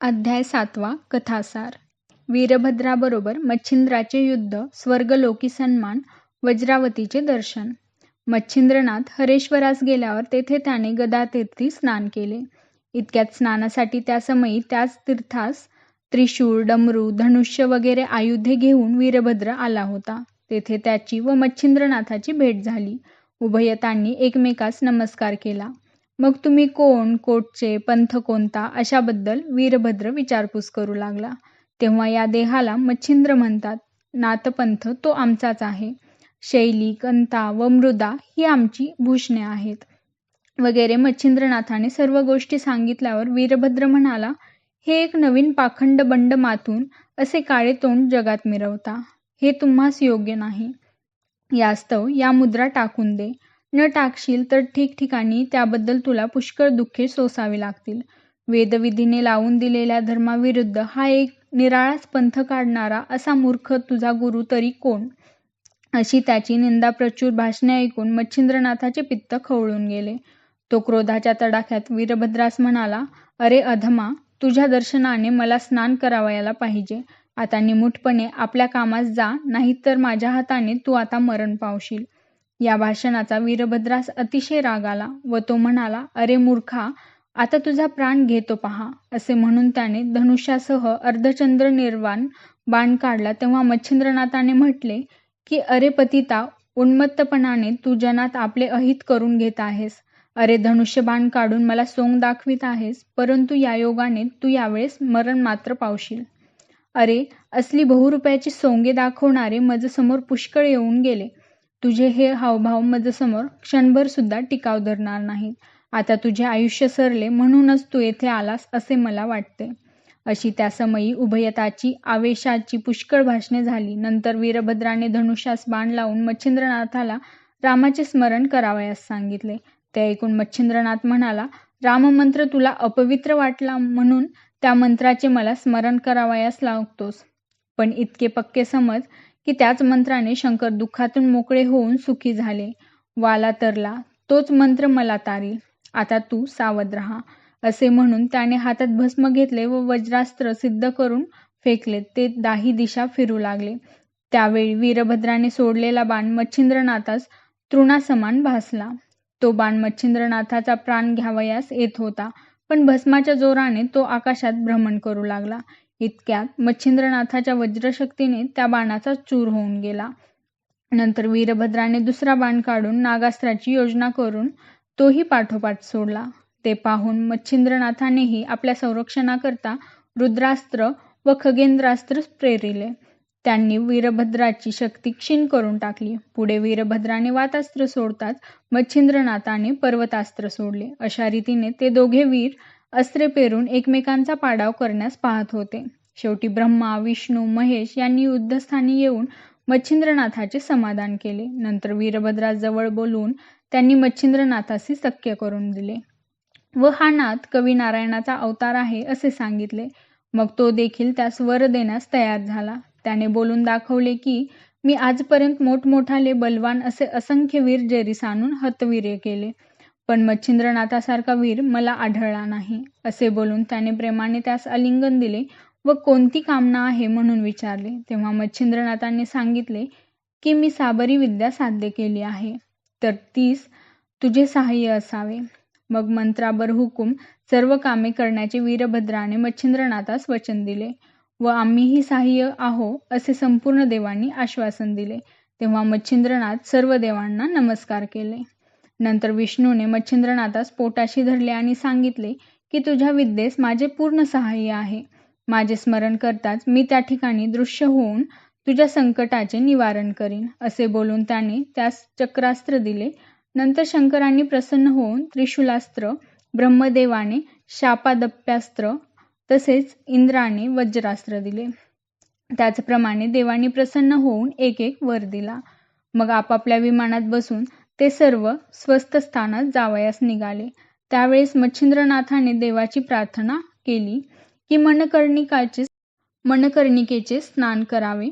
अध्याय सातवा कथासार. वीरभद्राबरोबर मच्छिंद्राचे युद्ध स्वर्गलोकी सन्मान वज्रावतीचे दर्शन. मच्छिंद्रनाथ हरेश्वरास गेल्यावर तेथे त्याने गदातीर्थी स्नान केले. इतक्यात स्नानासाठी त्या समयी त्याच तीर्थास त्रिशूळ डमरू धनुष्य वगैरे आयुधे घेऊन वीरभद्र आला होता. तेथे त्याची व मच्छिंद्रनाथाची भेट झाली. उभयतांनी एकमेकास नमस्कार केला. मग तुम्ही कोण कोटचे पंथ कोणता अशाबद्दल वीरभद्र विचारपूस करू लागला. तेव्हा या देहाला मच्छिंद्र म्हणतात नाथपंथ तो आमचाच आहे. शैली कंता व मृदा ही आमची भूषणे आहेत. वगैरे मच्छिंद्रनाथाने सर्व गोष्टी सांगितल्यावर वीरभद्र म्हणाला हे एक नवीन पाखंड बंड मातून असे काळे तोंड जगात मिरवता. हे तुम्हास योग्य नाही. यास्तव या मुद्रा टाकून दे. न टाकशील तर ठिकठिकाणी त्याबद्दल तुला पुष्कळ दुःखे सोसावी लागतील. वेदविधीने लावून दिलेल्या धर्माविरुद्ध हा एक निराळाच पंथ काढणारा असा मूर्ख तुझा गुरु तरी कोण? अशी त्याची निंदा प्रचूर भाषणे ऐकून मच्छिंद्रनाथाचे पित्त खवळून गेले. तो क्रोधाच्या तडाख्यात वीरभद्रास म्हणाला अरे अधमा तुझ्या दर्शनाने मला स्नान करावयाला पाहिजे. आता निमुटपणे आपल्या कामास जा नाहीतर माझ्या हाताने तू आता मरण पावशील. या भाषणाचा वीरभद्रास अतिशय राग आला व तो म्हणाला अरे मूर्खा आता तुझा प्राण घेतो पहा असे म्हणून त्याने धनुष्यासह अर्धचंद्र निर्वाण बाण काढला. तेव्हा मच्छिंद्रनाथाने म्हटले की अरे पतिता उन्मत्तपणाने तू जनात आपले अहित करून घेत आहेस. अरे धनुष्य बाण काढून मला सोंग दाखवित आहेस परंतु या योगाने तू यावेळेस मरण मात्र पावशील. अरे असली बहुरुपयाची सोंगे दाखवणारे समोर पुष्कळ येऊन गेले. तुझे हे हावभाव माझ्यासमोर क्षणभर सुद्धा टिकाव धरणार नाहीत आता तुझे आयुष्य सरले म्हणूनच तू येथे आलास असे मला वाटते. अशी त्या समयी उभयताची आवेशाची पुष्कळ भाषणे झाली. नंतर वीरभद्राने धनुष्यास बाण लावून मच्छिंद्रनाथाला रामाचे स्मरण करावयास सांगितले. ते ऐकून मच्छिंद्रनाथ म्हणाला राममंत्र तुला अपवित्र वाटला म्हणून त्या मंत्राचे मला स्मरण करावयास लागतोस पण इतके पक्के समज की त्याच मंत्राने शंकर दुःखातून मोकळे होऊन सुखी झाले. वाला तरला तोच मंत्र मला तारील. आता तू सावध राहा असे म्हणून त्याने हातात भस्म घेतले व वज्रास्त्र सिद्ध करून फेकले. ते दाही दिशा फिरू लागले. त्यावेळी वीरभद्राने सोडलेला बाण मच्छिंद्रनाथास तृणासमान भासला. तो बाण मच्छिंद्रनाथाचा प्राण घ्यावयास येत होता पण भस्माच्या जोराने तो आकाशात भ्रमण करू लागला. इतक्यात मच्छिंद्रनाथाच्या वज्रशक्तीने त्या बाणाचा चूर होऊन गेला. नंतर वीरभद्राने दुसरा बाण काढून नागास्त्राची योजना करून तोही पाठोपाठ सोडला. ते पाहून मच्छिंद्रनाथानेही आपल्या संरक्षणाकरता रुद्रास्त्र व खगेंद्रास्त्र प्रेरिले. त्यांनी वीरभद्राची शक्ती क्षीण करून टाकली. पुढे वीरभद्राने वातास्त्र सोडताच मच्छिंद्रनाथाने पर्वतास्त्र सोडले. अशा रीतीने ते दोघे वीर अस्त्रे पेरून एकमेकांचा पाडाव करण्यास पाहत होते. शेवटी ब्रह्मा विष्णू महेश यांनी युद्धस्थानी येऊन मच्छिंद्रनाथाचे समाधान केले. नंतर वीरभद्राजवळ बोलून त्यांनी मच्छिंद्रनाथाशी सख्य करून दिले. व हा नाथ कवी नारायणाचा अवतार आहे असे सांगितले. मग तो देखील त्यास वर देण्यास तयार झाला. त्याने बोलून दाखवले की मी आजपर्यंत मोठमोठाले बलवान असे असंख्य वीर जेरीस आणून हतवीर्य केले. पण मच्छिंद्रनाथासारखा वीर मला आढळला नाही असे बोलून त्याने प्रेमाने त्यास आलिंगन दिले व कोणती कामना आहे म्हणून विचारले. तेव्हा मच्छिंद्रनाथांनी सांगितले की मी साबरी विद्या साध्य केली आहे तर तीस तुझे सहाय्य असावे. मग मंत्राबर हुकूम सर्व कामे करण्याचे वीरभद्राने मच्छिंद्रनाथास वचन दिले व आम्हीही सहाय्य आहो असे संपूर्ण देवांनी आश्वासन दिले. तेव्हा मच्छिंद्रनाथ सर्व देवांना नमस्कार केले. नंतर विष्णूने मच्छिंद्रनाथास पोटाशी धरले आणि सांगितले की तुझ्या विद्येस माझे पूर्ण सहाय्य आहे. माझे स्मरण करताच मी त्या ठिकाणी दृश्य होऊन तुझ्या संकटाचे निवारण करीन असे बोलून त्याने त्यास चक्रास्त्र दिले. नंतर शंकरांनी प्रसन्न होऊन त्रिशूलास्त्र ब्रह्मदेवाने शापादप्यास्त्र तसेच इंद्राने वज्रास्त्र दिले. त्याचप्रमाणे देवानी प्रसन्न होऊन एक एक वर दिला. मग आपापल्या विमानात बसून ते सर्व स्वस्थ स्थानात जावयास निघाले. त्यावेळेस मच्छिंद्रनाथाने देवाची प्रार्थना केली की मनकर्णिकाचे मनकर्णिकेचे स्नान करावे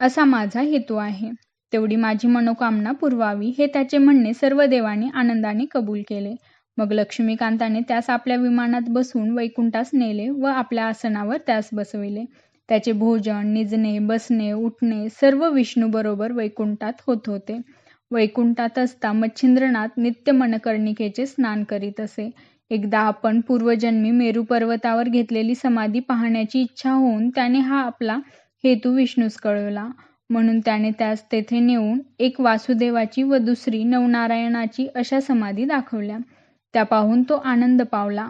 असा माझा हेतू आहे. तेवढी माझी मनोकामना पुरवावी हे त्याचे म्हणणे सर्व देवांनी आनंदाने कबूल केले. मग लक्ष्मीकांताने त्यास आपल्या विमानात बसून वैकुंठास नेले व आपल्या आसनावर त्यास बसविले. त्याचे भोजन निजणे बसणे उठणे सर्व विष्णूबरोबर वैकुंठात होत होते. वैकुंठात असता मच्छिंद्रनाथ नित्य मनकर्णिकेचे स्नान करीत असे. एकदा आपण पूर्वजन्मी मेरू पर्वतावर घेतलेली समाधी पाहण्याची इच्छा होऊन त्याने हा आपला हेतू विष्णूस कळवला. म्हणून त्याने त्यास तेथे नेऊन एक वासुदेवाची व दुसरी नवनारायणाची अशा समाधी दाखवल्या. त्या पाहून तो आनंद पावला.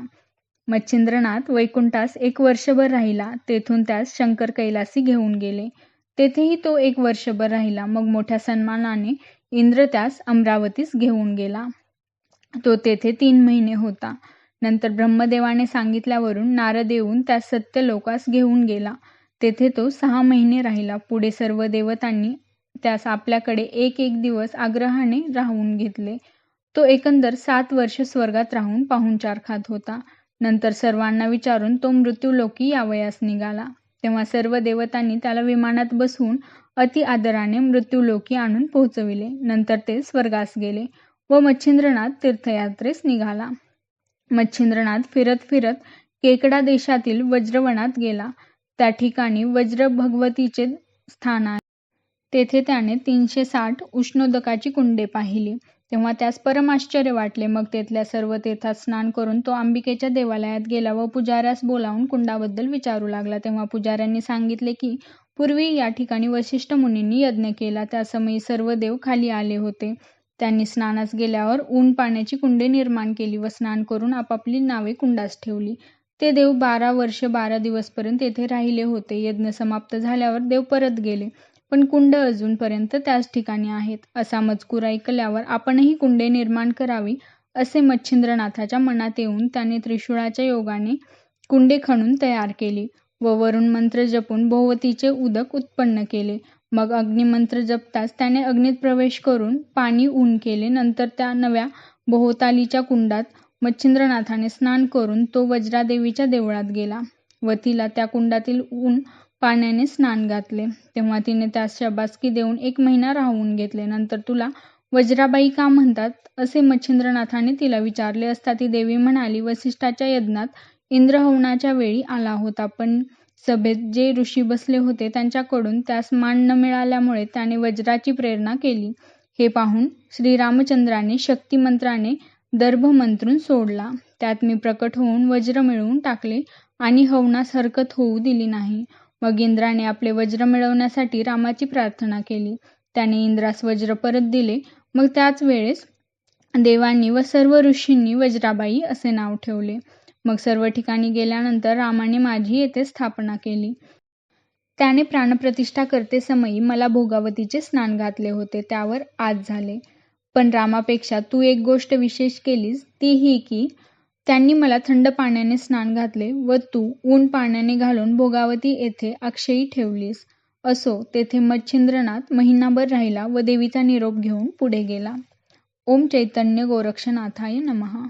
मच्छिंद्रनाथ वैकुंठास एक वर्षभर राहिला. तेथून त्यास शंकर कैलासी घेऊन गेले. तेथेही तो एक वर्षभर राहिला. मग मोठ्या सन्मानाने इंद्र त्यास अमरावतीस घेऊन गेला. तो तेथे तीन महिने होता. नंतर ब्रह्मदेवाने सांगितल्यावरून नारद येऊन त्यास सत्य लोकास घेऊन गेला. तेथे तो सहा महिने राहिला. पुढे सर्व देवतांनी त्यास आपल्याकडे एक एक दिवस आग्रहाने राहून घेतले. तो एकंदर सात वर्ष स्वर्गात राहून पाहुणचार खात होता. नंतर सर्वांना विचारून तो मृत्यूलोकी यावयास निघाला. तेव्हा सर्व देवतांनी त्याला विमानात बसवून अति आदराने मृत्यूलोकी आणून पोहोचविले. नंतर ते स्वर्गास गेले व मच्छिंद्रनाथ तीर्थयात्रेस निघाला. मच्छिंद्रनाथ फिरत फिरत केकडा देशातील वज्रवनात गेला. त्या ठिकाणी वज्र भगवतीचे स्थान आहे. तेथे त्याने तीनशे साठ उष्णोदकाची कुंडे पाहिली. तेव्हा त्यास परम आश्चर्य वाटले. मग तेथल्या सर्व तीर्थात स्नान करून तो अंबिकेच्या देवालयात गेला व पुजाऱ्यास बोलावून कुंडाबद्दल विचारू लागला. तेव्हा पुजाऱ्यांनी सांगितले की पूर्वी या ठिकाणी वशिष्ठ मुनींनी यज्ञ केला. त्या समयी सर्व देव खाली आले होते. त्यांनी स्नानास गेल्यावर ऊन पाण्याची कुंडे निर्माण केली व स्नान करून आपापली नावे कुंडास ठेवली. ते देव बारा वर्ष बारा दिवसपर्यंत येथे राहिले होते. यज्ञ समाप्त झाल्यावर देव परत गेले. पण कुंड अजूनपर्यंत त्याच ठिकाणी आहेत. असा मजकूर ऐकल्यावर आपणही कुंडे निर्माण करावी असे मच्छिंद्रनाथाच्या मनात येऊन त्याने त्रिशूळाच्या योगाने कुंडे खणून तयार केली व वरुण मंत्र जपून भोवतीचे उदक उत्पन्न केले. मग अग्निमंत्र जपताच त्याने अग्नीत प्रवेश करून पाणी ऊन केले. नंतर त्या नव्या भोवतालीच्या कुंडात मच्छिंद्रनाथाने स्नान करून तो वज्रादेवीच्या देवळात गेला व तिला त्या कुंडातील ऊन पाण्याने स्नान घातले. तेव्हा तिने त्यास शबासकी देऊन एक महिना राहून घेतले. नंतर तुला वज्राबाई का म्हणतात? असे मच्छिंद्रनाथाने तिला विचारले असता ती देवी म्हणाली वसिष्ठाच्या यज्ञात इंद्रहवनाच्या वेळी आला होता. पण सभेत जे ऋषी बसले होते त्यांच्याकडून त्यास मान न मिळाल्यामुळे त्याने वज्राची प्रेरणा केली. हे पाहून श्रीरामचंद्राने शक्तिमंत्राने दर्भ मंत्रून सोडला. त्यात मी प्रकट होऊन वज्र मिळवून टाकले आणि हवनास हरकत होऊ दिली नाही. मग इंद्राने आपले वज्र मिळवण्यासाठी रामाची प्रार्थना केली. त्याने इंद्रास वज्र परत दिले. मग त्याच वेळेस देवांनी व सर्व ऋषींनी वज्राबाई असे नाव ठेवले. मग सर्व ठिकाणी गेल्यानंतर रामाने माझी येथे स्थापना केली. त्याने प्राणप्रतिष्ठा करते समयी मला भोगावतीचे स्नान घातले होते. त्यावर आज झाले. पण रामापेक्षा तू एक गोष्ट विशेष केलीस ती ही की त्यांनी मला थंड पाण्याने स्नान घातले व तू ऊन पाण्याने घालून भोगावती येथे अक्षयी ठेवलीस. असो तेथे मच्छिंद्रनाथ महिनाभर राहिला व देवीचा निरोप घेऊन पुढे गेला. ओम चैतन्य गोरक्षनाथाय नमहा